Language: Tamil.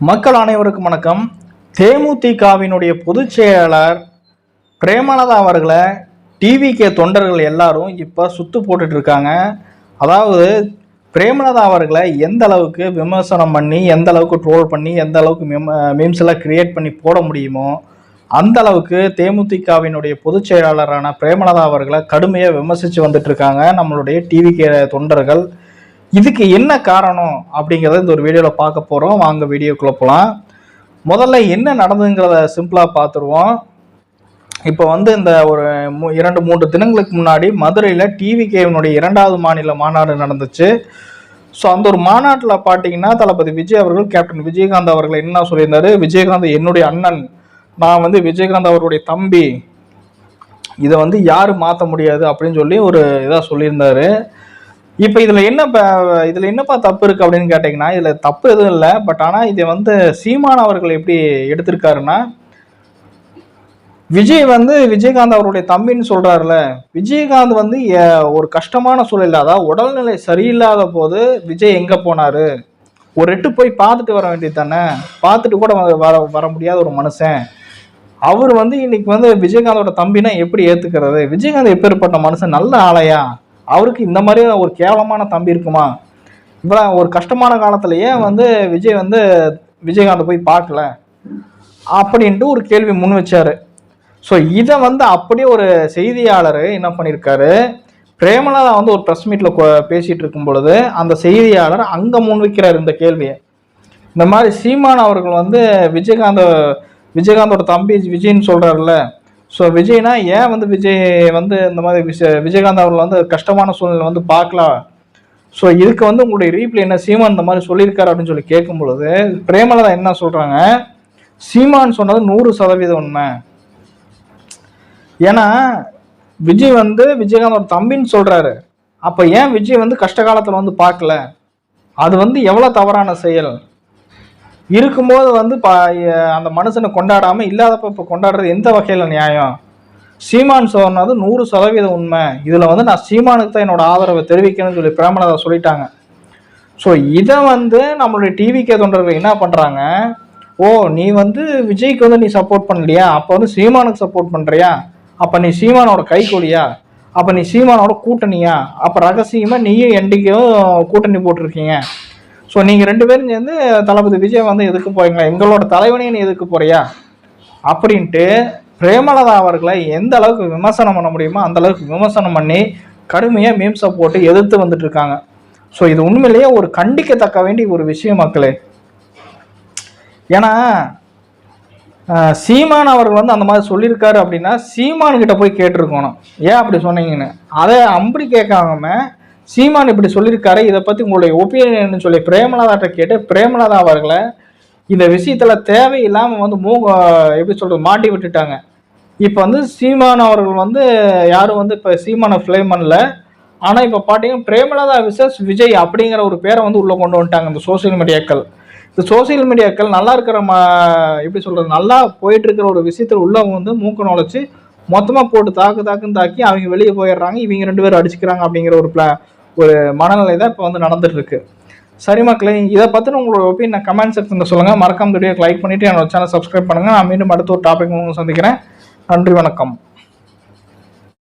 மக்கள் அனைவருக்கும் வணக்கம். தேமுதிகவினுடைய பொதுச் செயலாளர் பிரேமலதா அவர்களை டிவிகே தொண்டர்கள் எல்லாரும் இப்போ சுத்து போட்டுட்டு இருக்காங்க. அதாவது பிரேமலதா அவர்களை எந்த அளவுக்கு விமர்சனம் பண்ணி எந்த அளவுக்கு ட்ரோல் பண்ணி எந்த அளவுக்கு மீம்ஸ் எல்லாம் கிரியேட் பண்ணி போட முடியுமோ அந்த அளவுக்கு தேமுதிகவினுடைய பொதுச் செயலாளரான பிரேமலதா அவர்களை கடுமையாக விமர்சித்து வந்துட்டு இருக்காங்க நம்மளுடைய டிவிகே தொண்டர்கள். இதுக்கு என்ன காரணம் அப்படிங்கிறத இந்த ஒரு வீடியோவில் பார்க்க போகிறோம் வாங்க வீடியோக்குள்ளே போகலாம் முதல்ல என்ன நடந்ததுங்கிறத சிம்பிளாக பார்த்துருவோம். இப்போ வந்து இந்த ஒரு இரண்டு மூன்று தினங்களுக்கு முன்னாடி மதுரையில் டிவிகேவினுடைய இரண்டாவது மாநில மாநாடு நடந்துச்சு. ஸோ அந்த ஒரு மாநாட்டில் பார்த்தீங்கன்னா தளபதி விஜய் அவர்கள் கேப்டன் விஜயகாந்த் அவர்கள் என்ன சொல்லியிருந்தாரு? விஜயகாந்த் என்னுடைய அண்ணன் நான் வந்து விஜயகாந்த் அவருடைய தம்பி இதை வந்து யாரும் மாற்ற முடியாது அப்படின்னு சொல்லி ஒரு இதாக சொல்லியிருந்தாரு. இப்போ இதில் என்ன ப- இதில் என்னப்பா தப்பு இருக்குது அப்படின்னு கேட்டிங்கன்னா இதில் தப்பு எதுவும் இல்லை. பட் ஆனால் இதை வந்து சீமான் அவர்கள் எப்படி எடுத்திருக்காருன்னா விஜய் வந்து விஜயகாந்த் அவருடைய தம்பின்னு சொல்றாருல. விஜயகாந்த் வந்து ஒரு கஷ்டமான சூழல் அதாவது உடல்நிலை சரியில்லாத போது விஜய் எங்க போனாரு? ஒரு எட்டு போய் பார்த்துட்டு வர வேண்டியது தானே? பார்த்துட்டு கூட வர வர முடியாத ஒரு மனுஷன். அவர் வந்து இன்னைக்கு வந்து விஜயகாந்தோட தம்பினா எப்படி ஏத்துக்கிறது? விஜயகாந்த் எப்பேற்பட்ட மனுஷன்? நல்ல ஆளையா? அவருக்கு இந்த மாதிரி ஒரு கேவலமான தம்பி இருக்குமா? இப்போ ஒரு கஷ்டமான காலத்திலேயே வந்து விஜய் வந்து விஜயகாந்த் போய் பார்க்கல. அப்படின்ட்டு ஒரு கேள்வி முன் வச்சாரு. ஸோ இதை வந்து அப்படியே ஒரு செய்தியாளர் என்ன பண்ணியிருக்காரு பிரேமலதா வந்து ஒரு ப்ரெஸ் மீட்டில் பேசிட்டு இருக்கும் பொழுது அந்த செய்தியாளர் அங்கே முன்வைக்கிறார் இந்த கேள்வியை. இந்த மாதிரி சீமான் அவர்கள் வந்து விஜயகாந்த் விஜயகாந்தோட தம்பி விஜய்ன்னு சொல்றாருல்ல. ஸோ விஜய்னா ஏன் வந்து விஜய் வந்து இந்த மாதிரி விஜய் விஜயகாந்த் அவர்கள் வந்து கஷ்டமான சூழ்நிலை வந்து பார்க்கலாம் ஸோ இதுக்கு வந்து உங்களுடைய ரீப்ளை என்ன? சீமான் இந்த மாதிரி சொல்லியிருக்காரு அப்படின்னு சொல்லி கேட்கும் பொழுது பிரேமலதா என்ன சொல்கிறாங்க சீமான் சொன்னது நூறு சதவீதம் உண்மை. ஏன்னா விஜய் வந்து விஜயகாந்த் ஒரு தம்பின்னு சொல்கிறாரு அப்போ ஏன் விஜய் வந்து கஷ்ட காலத்தில் வந்து பார்க்கல? அது வந்து எவ்வளோ தவறான செயல்? இருக்கும்போது வந்து பா அந்த மனுஷனை கொண்டாடாமல் இல்லாதப்ப இப்போ கொண்டாடுறது எந்த வகையில் நியாயம்? சீமான் சொன்னது நூறு சதவீத உண்மை. இதில் வந்து நான் சீமானுக்கு தான் என்னோட ஆதரவை தெரிவிக்கணும்னு சொல்லி பிரேமலதா சொல்லிட்டாங்க. ஸோ இதை வந்து நம்மளுடைய டிவிக்கே தொண்டர்கள் என்ன பண்ணுறாங்க ஓ நீ வந்து விஜய்க்கு வந்து நீ சப்போர்ட் பண்ணலையா? அப்போ வந்து சீமானுக்கு சப்போர்ட் பண்ணுறியா அப்போ நீ சீமானோட கைகூலியா? அப்போ நீ சீமானோட கூட்டணியா? அப்போ ரகசியமாக நீயும் என்டிக்கும் கூட்டணி போட்டிருக்கீங்க. ஸோ நீங்கள் ரெண்டு பேரும் சேர்ந்து தளபதி விஜய் வந்து எதுக்கு போறீங்களா? எங்களோட தலைவனையும் நீ எதுக்கு போறியா? அப்படின்ட்டு பிரேமலதா அவர்களை எந்த அளவுக்கு விமர்சனம் பண்ண முடியுமோ அந்த அளவுக்கு விமர்சனம் பண்ணி கடுமையாக மீம்ஸை போட்டு எதிர்த்து வந்துட்டு இருக்காங்க. ஸோ இது உண்மையிலேயே ஒரு கண்டிக்கத்தக்க வேண்டிய ஒரு விஷயம் மக்களே. ஏன்னா சீமான் அவர்கள் வந்து அந்த மாதிரி சொல்லியிருக்காரு அப்படின்னா சீமான் கிட்ட போய் கேட்டிருக்கணும். ஏன் அப்படி சொன்னீங்கன்னு? அதை அப்படி கேட்காம சீமான் இப்படி சொல்லியிருக்காரு இதை பற்றி உங்களுடைய ஒப்பீனியன் சொல்லி பிரேமலதாட்ட கேட்டு பிரேமலதா அவர்களை இந்த விஷயத்தில் தேவையில்லாமல் வந்து மூ எப்படி சொல்கிறது மாட்டி விட்டுட்டாங்க. இப்போ வந்து சீமான் அவர்கள் வந்து யாரும் வந்து இப்போ சீமானை ஃப்ளேம் பண்ணல. ஆனால் இப்போ பார்த்தீங்கன்னா பிரேமலதா விசஸ் விஜய் அப்படிங்கிற ஒரு பேரை வந்து உள்ளே கொண்டு வந்துட்டாங்க இந்த சோஷியல் மீடியாக்கள் இந்த சோஷியல் மீடியாக்கள் நல்லா இருக்கிற மா எப்படி சொல்கிறது நல்லா போயிட்டு இருக்கிற ஒரு விஷயத்தில் உள்ளவங்க வந்து மூக்க நுழைச்சி மொத்தமாக போட்டு தாக்கு தாக்குன்னு தாக்கி அவங்க வெளியே போயிடுறாங்க. இவங்க ரெண்டு பேரும் அடிச்சுக்கிறாங்க அப்படிங்கிற ஒரு பிளா ஒரு மனநிலை தான் இப்போ வந்து நடந்துட்டு இருக்கு சரி மக்களே இதை பற்றின உங்களோட ஒப்பீனியன் கமெண்ட் செக்ஷனில் சொல்லுங்கள் மறக்காம வீடியோக்கு லைக் பண்ணிவிட்டு என்னோட சேனல் சப்ஸ்கிரைப் பண்ணுங்கள் நான் மீண்டும் அடுத்த ஒரு டாபிக் சந்திக்கிறேன். நன்றி வணக்கம்.